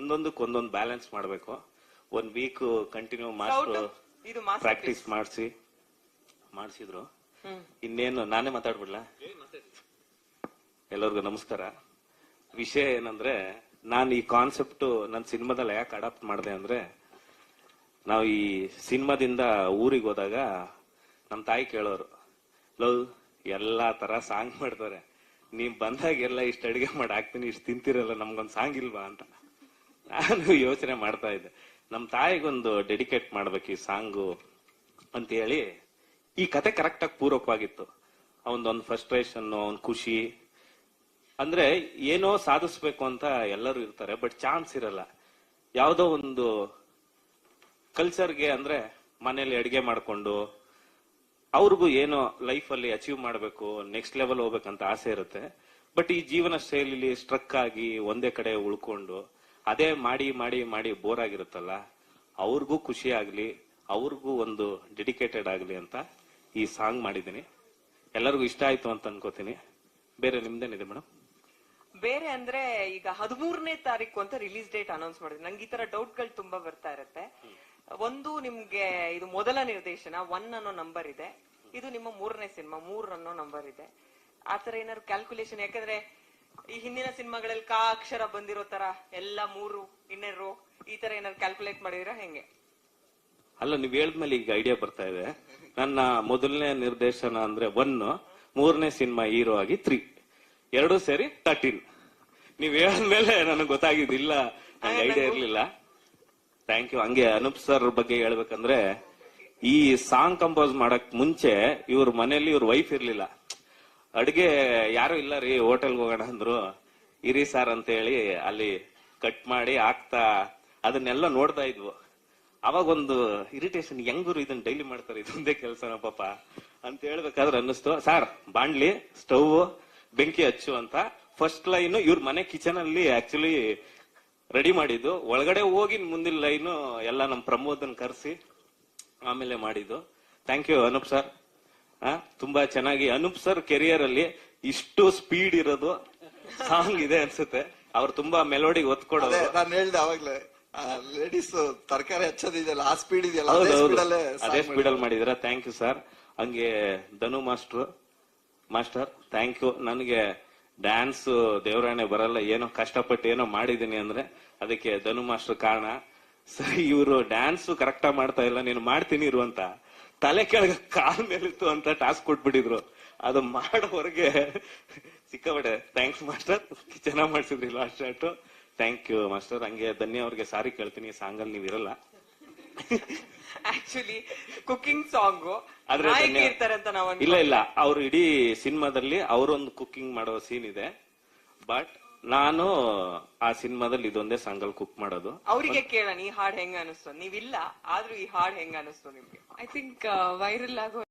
ಒಂದೊಂದಕ್ಕೆ ಒಂದೊಂದು ಬ್ಯಾಲೆನ್ಸ್ ಮಾಡಬೇಕು. ಒಂದ್ ವೀಕ್ ಕಂಟಿನ್ಯೂ ಮಾಸ್ಟರ್ ಇದು ಪ್ರಾಕ್ಟೀಸ್ ಮಾಡಿಸಿ. ಮಾಡಿಸಿದ್ರು. ಇನ್ನೇನು ನಾನೇ ಮಾತಾಡ್ಬಿಡ್ಲಾ? ಎಲ್ಲರಿಗೂ ನಮಸ್ಕಾರ. ವಿಷಯ ಏನಂದ್ರೆ ನಾನು ಈ ಕಾನ್ಸೆಪ್ಟ್ ನನ್ನ ಸಿನಿಮಾದಲ್ಲಿ ಯಾಕೆ ಅಡಾಪ್ಟ್ ಮಾಡಿದೆ ಅಂದ್ರೆ ನಾವು ಈ ಸಿನಿಮಾದಿಂದ ಊರಿಗೆ ಹೋದಾಗ ನಮ್ಮ ತಾಯಿ ಕೇಳೋರು ಲವ್ ಎಲ್ಲಾ ತರ ಸಾಂಗ್ ಮಾಡ್ತಾರೆ. ಬಂದಾಗ ಎಲ್ಲ ಇಷ್ಟ ಅಡಿಗೆ ಮಾಡಿ ಹಾಕ್ತೀನಿ ಇಷ್ಟು ತಿಂತಿರಲ್ಲ ನಮ್ಗೊಂದು ಸಾಂಗ್ ಇಲ್ವಾ ಅಂತ. ನಾನು ಯೋಚನೆ ಮಾಡ್ತಾ ಇದ್ದೆ. ನಮ್ಮ ತಾಯಿಗೊಂದು ಡೆಡಿಕೇಟ್ ಮಾಡ್ಬೇಕು ಈ ಸಾಂಗು ಅಂತ ಹೇಳಿ ಈ ಕತೆ ಕರೆಕ್ಟ್ ಆಗಿ ಪೂರಕವಾಗಿತ್ತು. ಅವನದೊಂದು ಫ್ರಸ್ಟ್ರೇಷನ್ ಅವನ್ ಖುಷಿ. ಅಂದ್ರೆ ಏನೋ ಸಾಧಿಸ್ಬೇಕು ಅಂತ ಎಲ್ಲರೂ ಇರ್ತಾರೆ ಬಟ್ ಚಾನ್ಸ್ ಇರಲ್ಲ. ಯಾವುದೋ ಒಂದು ಕಲ್ಚರ್ಗೆ ಅಂದ್ರೆ ಮನೇಲಿ ಅಡಿಗೆ ಮಾಡಿಕೊಂಡು ಅವ್ರಿಗೂ ಏನೋ ಲೈಫ್ ಅಲ್ಲಿ ಅಚೀವ್ ಮಾಡಬೇಕು ನೆಕ್ಸ್ಟ್ ಲೆವೆಲ್ ಹೋಗ್ಬೇಕಂತ ಆಸೆ ಇರುತ್ತೆ. ಬಟ್ ಈ ಜೀವನ ಶೈಲಿಲಿ ಸ್ಟ್ರಕ್ ಆಗಿ ಒಂದೇ ಕಡೆ ಉಳ್ಕೊಂಡು ಅದೇ ಮಾಡಿ ಮಾಡಿ ಮಾಡಿ ಬೋರ್ ಆಗಿರುತ್ತಲ್ಲ ಅವ್ರಿಗೂ ಖುಷಿ ಆಗಲಿ, ಅವ್ರಿಗೂ ಒಂದು ಡೆಡಿಕೇಟೆಡ್ ಆಗಲಿ ಅಂತ ಈ ಸಾಂಗ್ ಮಾಡಿದ್ದೀನಿ. ಎಲ್ಲರಿಗೂ ಇಷ್ಟ ಆಯ್ತು ಅಂತ ಅನ್ಕೋತೀನಿ. ಬೇರೆ ನಿಮ್ದೇನಿದೆ ಮೇಡಮ್? ಬೇರೆ ಅಂದ್ರೆ ಈಗ ಹದಿಮೂರನೇ ತಾರೀಕು ಅಂತ ರಿಲೀಸ್ ಡೇಟ್ ಅನೌನ್ಸ್ ಮಾಡಿದ್ರು. ನಂಗೆ ಈ ತರ ಡೌಟ್ಗಳು ತುಂಬಾ ಬರ್ತಾ ಇರುತ್ತೆ. ಒಂದು ನಿಮ್ಗೆ ಇದು ಮೊದಲ ನಿರ್ದೇಶನ ಒನ್ ಅನ್ನೋ ನಂಬರ್ ಇದೆ. ಇದು ನಿಮ್ಮ ಮೂರನೇ ಸಿನಿಮಾ ಮೂರ್ ಅನ್ನೋ ನಂಬರ್ ಇದೆ ಆತರ ಏನಾದ್ರು ಕ್ಯಾಲ್ಕುಲೇಷನ್ ಯಾಕಂದ್ರೆ ಈ ಹಿಂದಿನ ಸಿನಿಮಾಗಳಲ್ಲಿ ಕಾ ಅಕ್ಷರ ಬಂದಿರೋ ತರ ಎಲ್ಲ ಮೂರು ಇನ್ನೆರಡು ಈ ತರ ಏನಾದ್ರು ಕ್ಯಾಲ್ಕುಲೇಟ್ ಮಾಡಿದಿರಾ? ಹೆಂಗೆ? ಅಲ್ಲ ನೀವ್ ಹೇಳಿದ್ಮೇಲೆ ಈಗ ಐಡಿಯಾ ಬರ್ತಾ ಇದೆ. ನನ್ನ ಮೊದಲನೇ ನಿರ್ದೇಶನ ಅಂದ್ರೆ ಒನ್ ಮೂರನೇ ಸಿನಿಮಾ ಹೀರೋ ಆಗಿ ತ್ರೀ ಎರಡು ಸೇರಿ ತರ್ಟೀನ್ ನೀವ್ ಹೇಳಿದ್ಮೇಲೆ ನನಗೆ ಗೊತ್ತಾಗಿದ್ದಿಲ್ಲ. ನಂಗೆ ಐಡಿಯಾ ಇರ್ಲಿಲ್ಲ. ಥ್ಯಾಂಕ್ ಯು ಹಂಗೆ ಅನೂಪ್ ಸರ್ ಬಗ್ಗೆ ಹೇಳ್ಬೇಕಂದ್ರೆ ಈ ಸಾಂಗ್ ಕಂಪೋಸ್ ಮಾಡಕ್ ಮುಂಚೆ ಇವ್ರ ಮನೇಲಿ ಇವ್ರ ವೈಫ್ ಇರ್ಲಿಲ್ಲ. ಅಡ್ಗೆ ಯಾರು ಇಲ್ಲ ರೀ, ಹೋಟೆಲ್ಗೆ ಹೋಗೋಣ ಅಂದ್ರು. ಇರಿ ಸಾರ್ ಅಂತ ಹೇಳಿ ಅಲ್ಲಿ ಕಟ್ ಮಾಡಿ ಹಾಕ್ತಾ ಅದನ್ನೆಲ್ಲ ನೋಡ್ತಾ ಇದ್ವು. ಅವಾಗ ಒಂದು ಇರಿಟೇಷನ್ ಹೆಂಗರು ಇದನ್ನ ಡೈಲಿ ಮಾಡ್ತಾರೆ, ಇದೊಂದೇ ಕೆಲಸನ ಪಾಪ? ಅಂತ ಹೇಳ್ಬೇಕಾದ್ರೆ ಅನ್ನಿಸ್ತು. ಸಾರ್, ಬಾಣ್ಲಿ, ಸ್ಟವ್, ಬೆಂಕಿ ಹಚ್ಚು ಅಂತ ಫಸ್ಟ್ ಲೈನ್ ಇವ್ರ ಮನೆ ಕಿಚನ್ ಅಲ್ಲಿ ಆಕ್ಚುಲಿ ರೆಡಿ ಮಾಡಿದ್ದು. ಒಳಗಡೆ ಹೋಗಿ ಮುಂದಿನ ಲೈನ್ ಎಲ್ಲ ನಮ್ಮ ಪ್ರಮೋದನ್ ಕರೆಸಿ ಆಮೇಲೆ ಮಾಡಿದ್ದು. ಥ್ಯಾಂಕ್ ಯು ಅನೂಪ್ ಸರ್ ತುಂಬಾ ಚೆನ್ನಾಗಿ. ಅನೂಪ್ ಸರ್ ಕೆರಿಯರ್ ಅಲ್ಲಿ ಇಷ್ಟು ಸ್ಪೀಡ್ ಇರೋದು ಸಾಂಗ್ ಇದೆ ಅನ್ಸುತ್ತೆ. ಅವ್ರು ತುಂಬಾ ಮೆಲೋಡಿ ಒತ್ಕೊಡೋದು. ನಾನು ಹೇಳ್ದೆ ಅವಾಗ್ಲೇ ಲೇಡೀಸ್ ತರಕಾರಿ ಹಚ್ಚೋದಿದೆಯಲ್ಲ ಆ ಸ್ಪೀಡ್ ಇದೆಯಲ್ಲ ಅದೇ ಸ್ಪೀಡ್ ಅಲ್ಲೇ ಅದೇ ಮಾಡಿದಿರ ಥ್ಯಾಂಕ್ ಯು ಸರ್ ಹಂಗೆ Dhanu master master thank you ನನಗೆ ಡ್ಯಾನ್ಸ್ ದೇವರಾಣೆ ಬರಲ್ಲ. ಏನೋ ಕಷ್ಟಪಟ್ಟು ಏನೋ ಮಾಡಿದೀನಿ ಅಂದ್ರೆ ಅದಕ್ಕೆ ಧನು ಮಾಸ್ಟರ್ ಕಾರಣ. ಸರಿ ಇವರು ಡ್ಯಾನ್ಸ್ ಕರೆಕ್ಟ್ ಆಗಿ ಮಾಡ್ತಾ ಇಲ್ಲ. ನೀನು ಮಾಡ್ತೀನಿ ಇರು ಅಂತ. ತಲೆ ಕೆಳಗ ಕಾಲ್ ಮೇಲಿತ್ತು ಅಂತ ಟಾಸ್ಕ್ ಕೊಟ್ಬಿಟ್ಟಿದ್ರು. ಅದು ಮಾಡೋವರೆಗೆ ಸಿಕ್ಕಾಬಡೆ ಥ್ಯಾಂಕ್ಸ್ ಮಾಸ್ಟರ್. ಚೆನ್ನಾಗಿ ಮಾಡಿಸಿದ್ರಿ last shot thank you master. ಹಂಗೆ ಧನ್ಯ ಅವ್ರಿಗೆ ಸಾರಿ ಕೇಳ್ತೀನಿ. ಸಾಂಗ್ ಅಲ್ಲಿ ನೀವು ಇರಲ್ಲ ಆಕ್ಚುಲಿ ಕುಕಿಂಗ್ ಸಾಂಗ್ ಆದ್ರೆ ಇರ್ತಾರೆ ಅಂತ ನಾವು ಇಲ್ಲ ಇಲ್ಲ. ಅವ್ರು ಇಡೀ ಸಿನಿಮಾದಲ್ಲಿ ಅವರೊಂದು ಕುಕಿಂಗ್ ಮಾಡೋ ಸೀನ್ ಇದೆ. ಬಟ್ ನಾನು ಆ ಸಿನಿಮಾದಲ್ಲಿ ಇದೊಂದೇ ಸಾಂಗಲ್ ಕುಕ್ ಮಾಡೋದು. ಅವರಿಗೆ ಕೇಳೋಣ ಈ ಹಾಡ್ ಹೆಂಗ ಅನಿಸ್ತು? ನೀವಿಲ್ಲ ಆದ್ರೂ ಈ ಹಾಡ್ ಹೆಂಗ ಅನಿಸ್ತು ನಿಮ್ಗೆ? ಐ ಥಿಂಕ್ ವೈರಲ್ ಆಗೋ